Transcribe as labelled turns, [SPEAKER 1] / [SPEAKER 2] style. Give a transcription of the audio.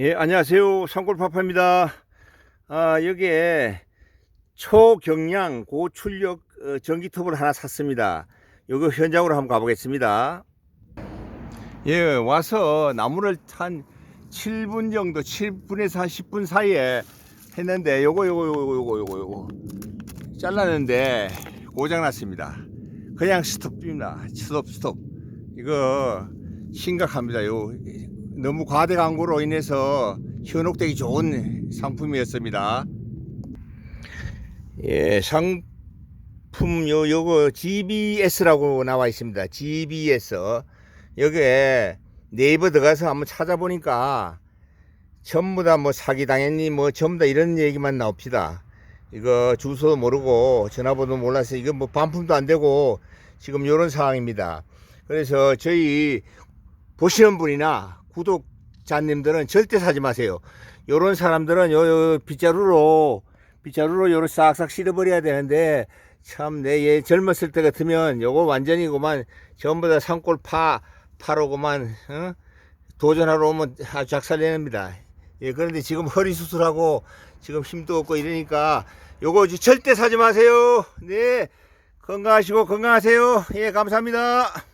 [SPEAKER 1] 예, 안녕하세요. 산골파파입니다. 아, 여기에 초경량 고출력 어, 전기톱을 하나 샀습니다. 요거 현장으로 한번 가보겠습니다. 예, 와서 나무를 한 7분 정도, 7분에서 한 10분 사이에 했는데 요거, 요거, 요거, 요거, 요거, 요거. 잘랐는데 고장 났습니다. 그냥 스톱입니다. 스톱, 스톱. 이거 심각합니다. 요 너무 과대 광고로 인해서 현혹되기 좋은 상품이었습니다. 예, 상품 요 요거 GBS라고 나와 있습니다. GBS 여기에 네이버 들어가서 한번 찾아보니까 전부 다 뭐 사기 당했니 뭐 전부 다 이런 얘기만 나옵니다. 이거 주소도 모르고 전화번호 몰라서 이거 뭐 반품도 안 되고 지금 이런 상황입니다. 그래서 저희 보시는 분이나 구독자님들은 절대 사지 마세요. 요런 사람들은 요, 요 빗자루로 빗자루로 요를 싹싹 실어버려야 되는데 참 내 얘 젊었을 때 같으면 요거 완전히 그만 전부 다 산골 파 파로고만 어? 도전하러 오면 아주 작살내냅니다. 예, 그런데 지금 허리 수술하고 지금 힘도 없고 이러니까 요거 절대 사지 마세요. 네. 건강하시고 건강하세요. 예, 감사합니다.